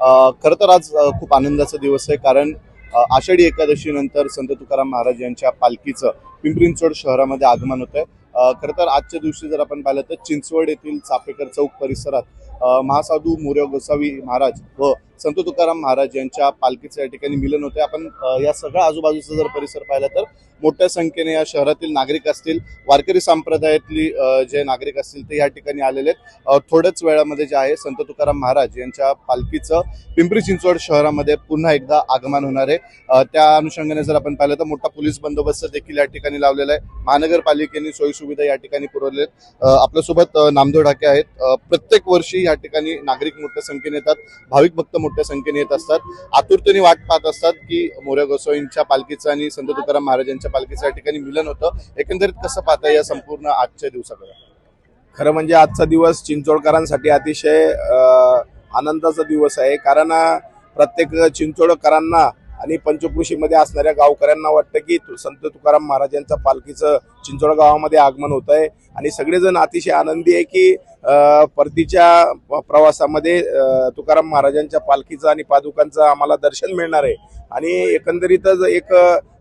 खरं तर आज खूप आनंदाचा दिवस आहे. कारण आषाढी एकादशीनंतर संत तुकाराम महाराज यांच्या पालखीचं पिंपरी चिंचवड शहरामध्ये आगमन होतं आहे खरं तर आजच्या दिवशी जर आपण पाहिलं तर चिंचवड येथील चापेकर चौक परिसरात महासाधू मोर्या गोसावी महाराज व संत तुकाराम महाराज यांच्या पालखीचं या ठिकाणी मिलन होते. आपण या सगळ्या आजूबाजूचा जर परिसर पाहिला तर मोठ्या संख्येने या शहरातील नागरिक असतील वारकरी संप्रदायातली जे नागरिक असतील ते या ठिकाणी आलेले आहेत. थोड्याच वेळामध्ये जे आहे संत तुकाराम महाराज यांच्या पालखीचं पिंपरी चिंचवड शहरामध्ये पुन्हा एकदा आगमन होणार आहे. त्या अनुषंगाने जर आपण पाहिलं तर मोठा पोलीस बंदोबस्त देखील या ठिकाणी लावलेला आहे. महानगरपालिकेने सोयीसुविधा या ठिकाणी पुरवलेल्या आहेत. आपल्यासोबत नामदेव ढाके आहेत. प्रत्येक वर्षी या ठिकाणी नागरिक मोठ्या संख्येने येतात. भाविक भक्त मोठ्या संख्येने येत असतात. आतुरतेने वाट पाहत असतात की मोऱ्या गोसाईंच्या पालखीचं आणि संत तुकाराम महाराजांच्या पालखीचं या ठिकाणी मिलन होतं. एकंदरीत कसं पाहता या संपूर्ण आजच्या दिवसाकडे? खरं म्हणजे आजचा दिवस चिंचोडकरांसाठी अतिशय आनंदाचा दिवस आहे. कारण प्रत्येक चिंचोडकरांना आणि पंचकृषीमध्ये असणाऱ्या गावकऱ्यांना वाटतं की संत तुकाराम महाराजांच्या पालखीचं चिंचोड गावामध्ये आगमन होत आहे आणि सगळेजण अतिशय आनंदी आहे की परतीच्या प्रवासामध्ये तुकाराम महाराजांच्या पालखीचं आणि पादुकांचं आम्हाला दर्शन मिळणार आहे. आणि एकंदरीतच एक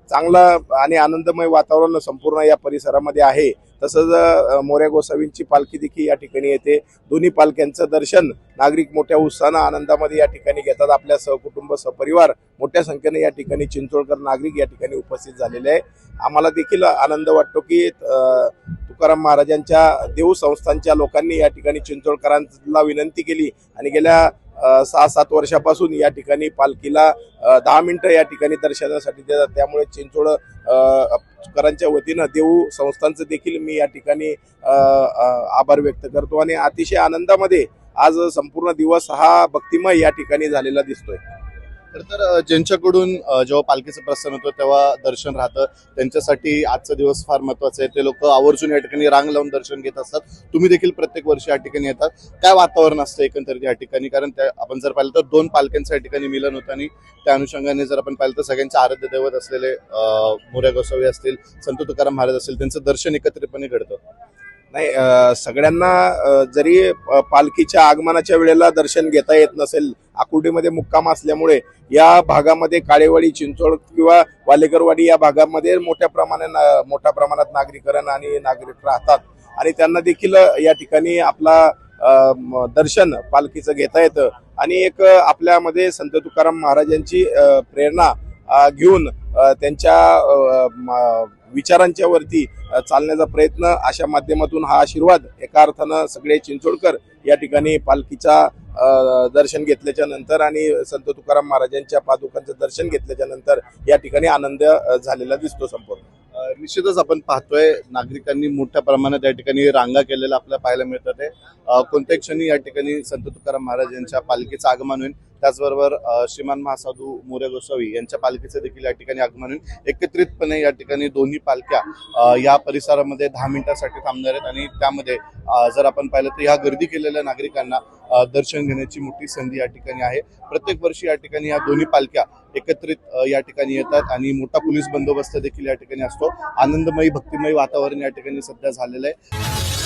चांगलं आणि आनंदमय वातावरण संपूर्ण या परिसरामध्ये आहे. तसंच मोऱ्या गोसावींची पालखी देखील या ठिकाणी येते. दोन्ही पालख्यांचं दर्शन नागरिक मोठ्या उत्साहानं आनंदामध्ये या ठिकाणी घेतात. आपल्या सहकुटुंब सहपरिवार मोठ्या संख्येने या ठिकाणी चिंचोळकर नागरिक या ठिकाणी उपस्थित झालेले आहे आम्हाला देखील आनंद वाटतो की तुकाराम महाराजांच्या देऊ संस्थांच्या लोकांनी या ठिकाणी चिंचोळकरांना विनंती केली आणि गेल्या सहा सात वर्षापासून या ठिकाणी पालखीला दहा मिनटं या ठिकाणी दर्शनासाठी देतात. त्यामुळे चिंचोड करांच्या वतीनं देऊ संस्थांचं देखील मी या ठिकाणी आभार व्यक्त करतो. आणि अतिशय आनंदामध्ये आज संपूर्ण दिवस हा भक्तिमय या ठिकाणी झालेला दिसतोय. तर ज्यांच्याकडून जेव्हा पालखीचं प्रस्थान होतं तेव्हा दर्शन राहतं. त्यांच्यासाठी आजचा दिवस फार महत्त्वाचा आहे. ते लोक आवर्जून या ठिकाणी रांग लावून दर्शन घेत असतात. तुम्ही देखील प्रत्येक वर्षी या ठिकाणी येतात. काय वातावरण असतं एकंदरीत या ठिकाणी? कारण त्या आपण जर पाहिलं तर दोन पालख्यांचं या ठिकाणी मिलन होतं आणि त्या अनुषंगाने जर आपण पाहिलं तर सगळ्यांचे आराध्य दैवत असलेले मोऱ्या गोसावी असतील संत तुकाराम महाराज असतील त्यांचं दर्शन एकत्रितपणे घडतं. नाही सगळ्यांना जरी पालखीच्या आगमनाच्या वेळेला दर्शन घेता येत नसेल आकुर्डीमध्ये मुक्काम असल्यामुळे या भागामध्ये काळेवाडी चिंचोड किंवा वालेकरवाडी या भागामध्ये मोठ्या प्रमाणात मोठ्या प्रमाणात नागरीकरण आणि नागरिक राहतात. आणि त्यांना देखील या ठिकाणी आपला दर्शन पालखीचं घेता येतं. आणि एक आपल्यामध्ये संत तुकाराम महाराजांची प्रेरणा घेऊन त्यांच्या विचारांच्या वरती चालण्याचा प्रयत्न अशा माध्यमातून हा आशीर्वाद एका अर्थानं सगळे चिंचोडकर या ठिकाणी पालखीचा दर्शन घेतल्याच्या नंतर आणि संत तुकाराम महाराजांच्या पादुकांचं दर्शन घेतल्याच्या नंतर या ठिकाणी आनंद झालेला दिसतो संपूर्ण. निश्चितच आपण पाहतोय नागरिकांनी मोठ्या प्रमाणात या ठिकाणी रांगा केलेल्या आपल्याला पाहायला मिळतात. आहे कोणत्याही क्षणी या ठिकाणी संत तुकाराम महाराज यांच्या पालखीचं आगमन होईल. त्याचबरोबर श्रीमान महासाधू मोरे गोसावी यांच्या पालखीचं देखील या ठिकाणी आगमन होईल. एकत्रितपणे या ठिकाणी दोन्ही पालख्या या परिसरामध्ये दहा मिनिटासाठी थांबणार आहेत आणि त्यामध्ये जर आपण पाहिलं तर ह्या गर्दी केलेल्या नागरिकांना दर्शन घेण्याची मोठी संधी या ठिकाणी आहे. प्रत्येक वर्षी या ठिकाणी या दोन्ही पालख्या एकत्रित या ठिकाणी येतात आणि मोठा पोलीस बंदोबस्त देखील या ठिकाणी असतो. आनंदमयी भक्तिमयी वातावरण या ठिकाणी सध्या झालेलं आहे.